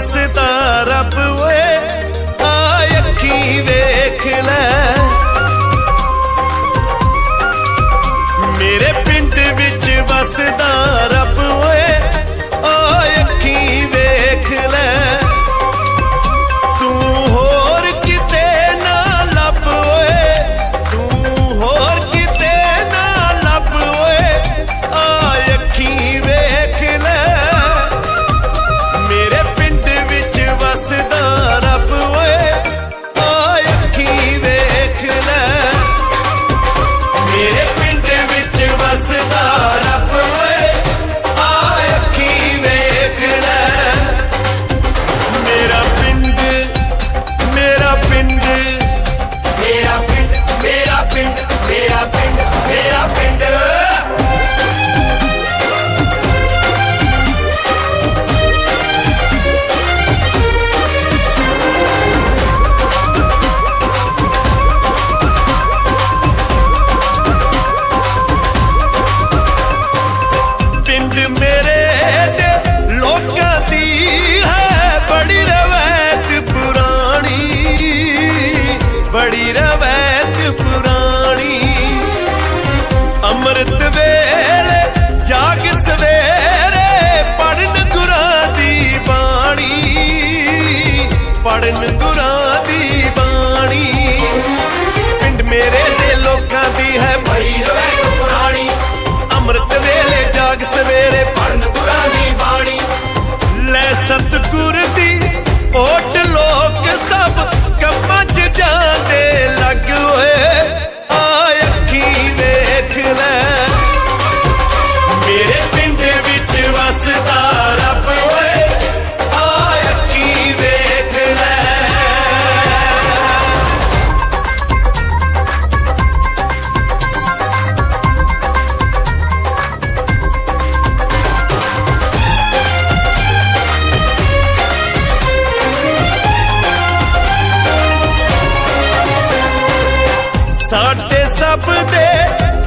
ਵਸਦਾ ਰੱਬ ਬੜੀ ਰਵੈਤ ਪੁਰਾਣੀ। ਅੰਮ੍ਰਿਤ ਵੇਲੇ ਜਾਗ ਸਵੇਰੇ ਪੜਨ ਗੁਰਾਂ ਦੀ ਬਾਣੀ। ਪੜਨ ਗੁਰਾਂ